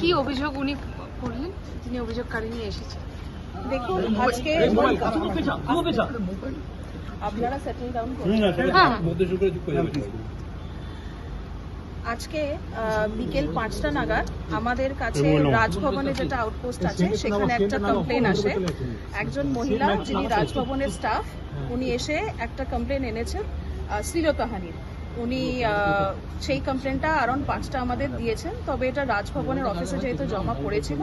কি অভিযোগ উনি করলেন? তিনি অভিযোগকারী নিয়ে এসেছেন। দেখুন আজকে আপনারা সেটেল ডাউন করুন। হ্যাঁ। আজকে আহ, বিকেল পাঁচটা নাগাদ আমাদের কাছে রাজভবনে যেটা আউটপোস্ট আছে সেখানে একটা কমপ্লেন আসে। একজন মহিলা যিনি রাজভবনের স্টাফ উনি এসে একটা কমপ্লেন এনেছেন আহ, শ্লীলতাহানির। উনি সেই কমপ্লেনটা অ্যারাউন্ড পাঁচটা আমাদের দিয়েছেন। তবে এটা রাজভবনের অফিসে যেহেতু জমা পড়েছিল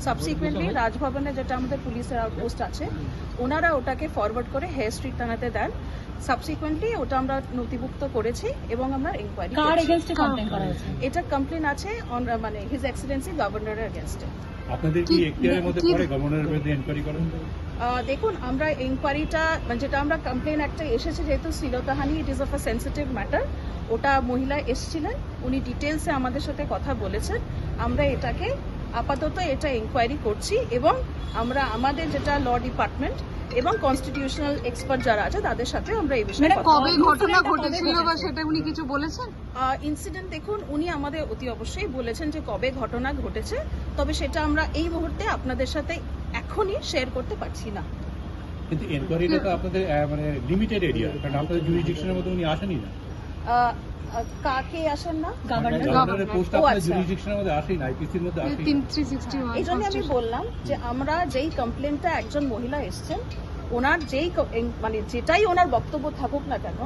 সাবসিকুয়েন্টলি রাজভবনে যেটা আমাদের পুলিশের আউটপোস্ট আছে ওনারা ওটাকে ফরওয়ার্ড করে হেয়ার স্ট্রিট থানাতে দেন। সাবসিকুয়েন্টলি ওটা আমরা নথিভুক্ত করেছি এবং আমরা ইনকোয়ারি এটা কমপ্লেন আছে on- মানে হিজ এক্সেলেন্সি গভর্নরের এগেনস্টে আপনাদের কি এখতিয়ারের মধ্যে পড়ে গভর্নরের বিরুদ্ধে এনকোয়ারি করেন? দেখুন আমরা এনকোয়ারিটা মানে যেটা আমরা কমপ্লেন একটা এসেছে যেহেতু শ্রীলতাহানি it is of a sensitive matter ওটা মহিলা এসছিলেন উনি ডিটেলসে আমাদের সাথে কথা বলেছেন। আমরা এটাকে আপাতত এটা ইনকোয়ারি করছি এবং আমরা আমাদের যেটা ল ডিপার্টমেন্ট এবং কনস্টিটিউশনাল এক্সপার্ট যারা আছে তাদের সাথে আমরা এই বিষয়ে কবে ঘটনা ঘটেছিল বা সেটা উনি কিছু বলেছেন? ইনসিডেন্ট দেখুন উনি আমাদের অতি অবশ্যই বলেছেন যে কবে ঘটনা ঘটেছে তবে সেটা আমরা এই মুহূর্তে আপনাদের সাথে এখনই শেয়ার করতে পারছি না। কিন্তু এনকোয়ারিটা তো আপনাদের মানে লিমিটেড এরিয়া কারণ আপনাদের জুরিডিকশনের মধ্যে উনি আসেনি না। কাকে আসেন না? গভর্নর। পোস্ট ও আপনাদের আচ্ছা। জুরিডিকশনের মধ্যে আসেনি আইপিসির মধ্যে আসেনি তিন থ্রি সিক্সটি এই জন্য আমি বললাম যে আমরা যেই কমপ্লেনটা একজন মহিলা এসছেন ওনার যেই মানে যেটাই ওনার বক্তব্য থাকুক না কেন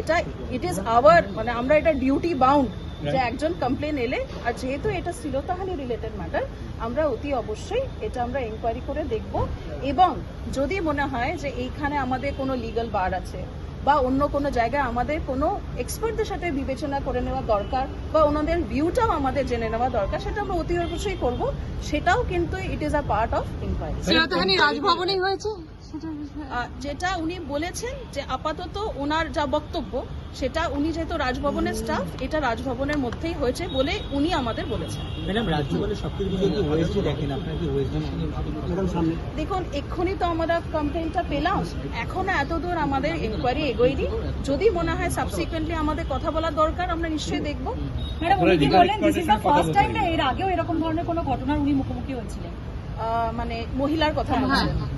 এটা ইট ইজ আওয়ার মানে আমরা এটা ডিউটি বাউন্ড যে একজন কমপ্লেন এলে আর যেহেতু এটা শ্লীলতাহানি রিলেটেড ম্যাটার আমরা অতি অবশ্যই এটা আমরা এনকোয়ারি করে দেখব। এবং যদি মনে হয় যে এইখানে আমাদের কোনো লিগ্যাল বার আছে বা অন্য কোনো জায়গায় আমাদের কোনো এক্সপার্টদের সাথে বিবেচনা করে নেওয়া দরকার বা ওনাদের ভিউটাও আমাদের জেনে নেওয়া দরকার, সেটা আমরা অতি অবশ্যই করব। সেটাও কিন্তু it is a part of inquiry রাজভবনেই হয়েছে? যেটা উনি বলেছেন যে আপাতত ওনার যা বক্তব্য সেটা উনি যেহেতু রাজভবনের স্টাফ এটা রাজভবনের মধ্যেই হয়েছে বলে উনি আমাদের বলেছেন। দেখেন এক্ষুনি তো আমরা কমপ্লেনটা পেলাম। এখনও এতদূর আমাদের ইনকোয়ারি এগোয়নি। যদি মনে হয় সাবসিকুয়েন্টলি আমাদের কথা বলা দরকার আমরা নিশ্চয়ই দেখব। ম্যাডাম উনি কি legal দিস ইজ দ্য এর ফার্স্ট টাইম না এর আগেও এরকম ধরনের কোনো ঘটনার উনি মুখোমুখি হয়েছিলেন? আহ, মানে মহিলার কথা বলছেন।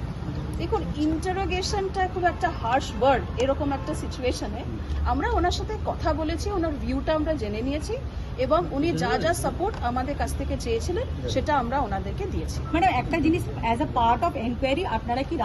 দেখুন ইন্টারোগেশনটা খুব একটা হার্শ ওয়ার্ড এরকম একটা সিচুয়েশনে আমরা ওনার সাথে কথা বলেছি, ওনার ভিউটা আমরা জেনে নিয়েছি এবং উনি যা যা সাপোর্ট আমাদের কাছ থেকে চেয়েছিলেন, সেটা আমরা ওনাদেরকে দিয়েছি। ম্যাডাম, একটা জিনিস as a part of enquiry আপনারা কি